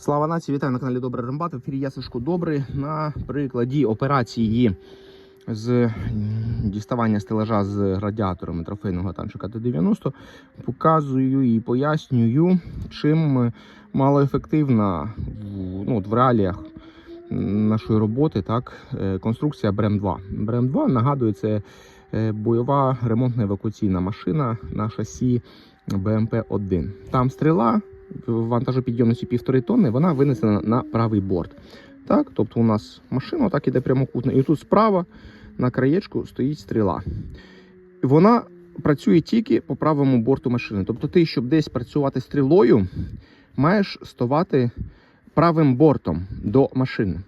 Слава нації, вітаю на каналі Добрий Рембат. В ефірі я Сашко Добрий. На прикладі операції з діставання стелажа з радіаторами трофейного танчика Т-90 показую і пояснюю, чим малоефективна в, ну, в реаліях нашої роботи так, е, конструкція БРЕМ-2. БРЕМ-2 нагадує, це е, бойова ремонтна евакуаційна машина на шасі БМП-1. Там стріла вантажопідйомності півтори тонни, вона винесена на правий борт. Так, тобто у нас машина так іде прямокутно, і тут справа на краєчку стоїть стріла. Вона працює тільки по правому борту машини. Тобто, ти, щоб десь працювати стрілою, маєш ставати правим бортом до машини.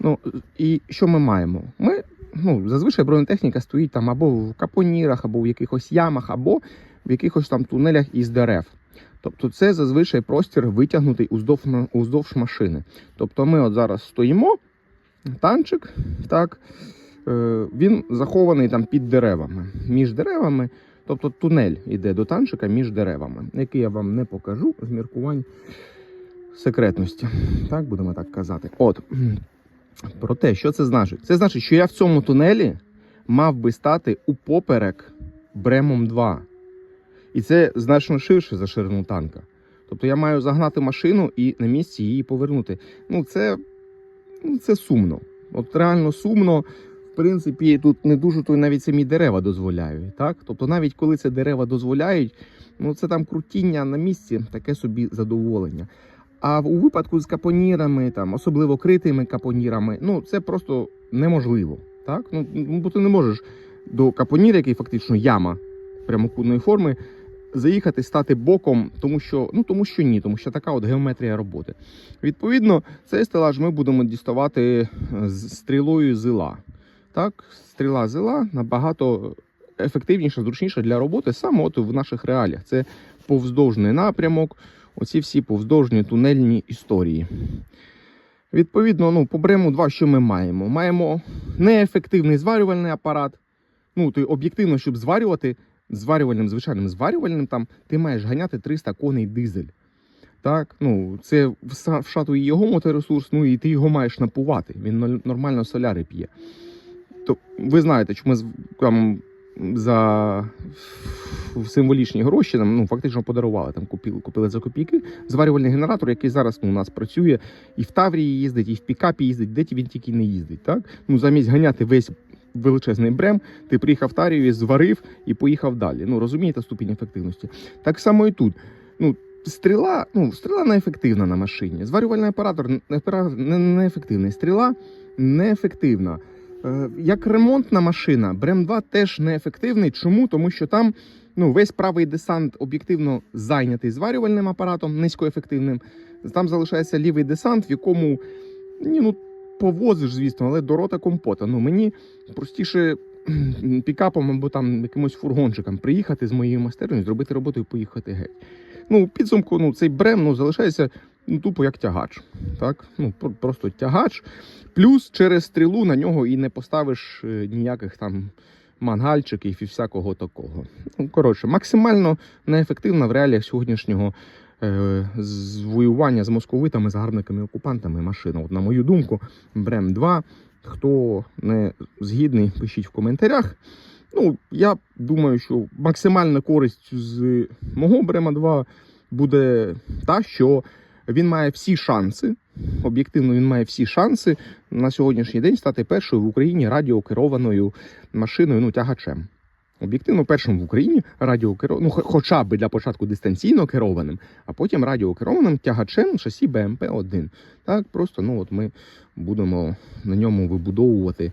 Ну і що ми маємо? Ми ну, зазвичай бронетехніка стоїть там або в капонірах, або в якихось ямах, або в якихось там тунелях із дерев. Тобто це зазвичай простір витягнутий уздовж, уздовж машини. Тобто ми от зараз стоїмо, танчик, так, е, він захований там під деревами. Між деревами, тобто тунель іде до танчика між деревами, який я вам не покажу з міркувань секретності. Так, будемо так казати. От. Про те, що це значить? Це значить, що я в цьому тунелі мав би стати упоперек Бремом 2. І це значно ширше за ширину танка. Тобто я маю загнати машину і на місці її повернути. Ну, це, ну, це сумно. От реально сумно. В принципі, тут не дуже то навіть самі дерева дозволяють. Так? Тобто, навіть коли це дерева дозволяють, ну це там крутіння на місці, таке собі задоволення. А у випадку з капонірами, там, особливо критими капонірами, ну це просто неможливо. Так? Ну, бо ти не можеш до капоніра, який фактично яма прямокутної форми, заїхати, стати боком, тому що ну тому що ні, тому що така от геометрія роботи. Відповідно, цей стелаж ми будемо діставати е, з стрілою зила. Так, стріла зила набагато ефективніша, зручніша для роботи саме от в наших реаліях. Це повздовжний напрямок, оці всі повздовжні тунельні історії. Відповідно, ну, по Брему 2 що ми маємо? Маємо неефективний зварювальний апарат. Ну, ти об'єктивно, щоб зварювати, зварювальним, звичайним зварювальним, там ти маєш ганяти 300 коней дизель. Так, ну це вшатує його моторесурс, ну і ти його маєш напувати. Він нормально соляри п'є. То ви знаєте, з- там за символічні гроші нам ну, фактично подарували. Там купили, купили за копійки зварювальний генератор, який зараз ну, у нас працює і в Таврії їздить, і в пікапі їздить, де він тільки не їздить. Так? Ну, замість ганяти весь величезний брем, ти приїхав в Таврію, зварив і поїхав далі. Ну, розумієте ступінь ефективності. Так само і тут. Ну, Стріла, ну, стріла неефективна на машині. Зварювальний оператор неефективний. Стріла неефективна. Е, Як ремонтна машина, Брем 2 теж неефективний. Чому? Тому що там ну, весь правий десант об'єктивно зайнятий зварювальним апаратом, низькоефективним. Там залишається лівий десант, в якому ну, повозиш, звісно, але до рота компота. Ну, мені простіше пікапом або там якимось фургончиком приїхати з моєю майстернею, зробити роботу і поїхати геть. Ну, підсумку, ну, цей брем ну, залишається ну, тупо як тягач. Так? Ну, просто тягач. Плюс через стрілу на нього і не поставиш е, ніяких там мангальчиків і всякого такого. Ну, коротше, максимально неефективна в реаліях сьогоднішнього воювання з московитами, з гарниками окупантами машина. От, на мою думку, Брем 2. Хто не згідний, пишіть в коментарях. Ну, я думаю, що максимальна користь з мого Брема 2 буде та, що він має всі шанси. Об'єктивно, він має всі шанси на сьогоднішній день стати першою в Україні радіокерованою машиною, ну, тягачем. Об'єктивно, першим в Україні радіокерованим, ну, хоча б для початку дистанційно керованим, а потім радіокерованим тягачем шасі БМП-1. Так, просто ну, от ми будемо на ньому вибудовувати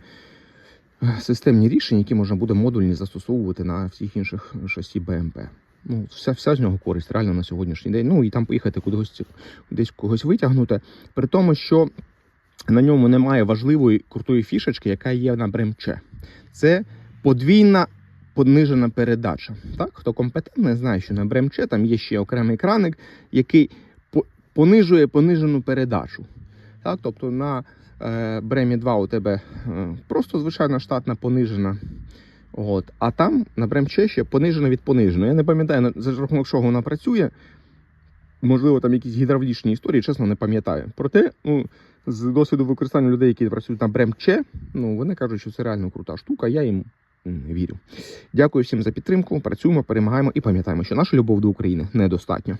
е, системні рішення, які можна буде модульні застосовувати на всіх інших шасі БМП. Ну, вся, вся з нього користь реально на сьогоднішній день. Ну і там поїхати кудись, десь когось витягнути. При тому, що на ньому немає важливої крутої фішечки, яка є на бремче. Це подвійна понижена передача. Так, хто компетентний, знає, що на бремче там є ще окремий краник, який понижує понижену передачу. Так, тобто на е, Бремі 2 у тебе е, просто звичайна штатна понижена. От, а там на Бремче ще понижена від пониженої. Я не пам'ятаю, за рахунок чого вона працює. можливо, там якісь гідравлічні історії, чесно, не пам'ятаю. Проте, ну, з досвіду використання людей, які працюють на Бремче, ну, вони кажуть, що це реально крута штука, я їм вірю. Дякую всім за підтримку. Працюємо, перемагаємо і пам'ятаємо, що наша любов до України недостатньо.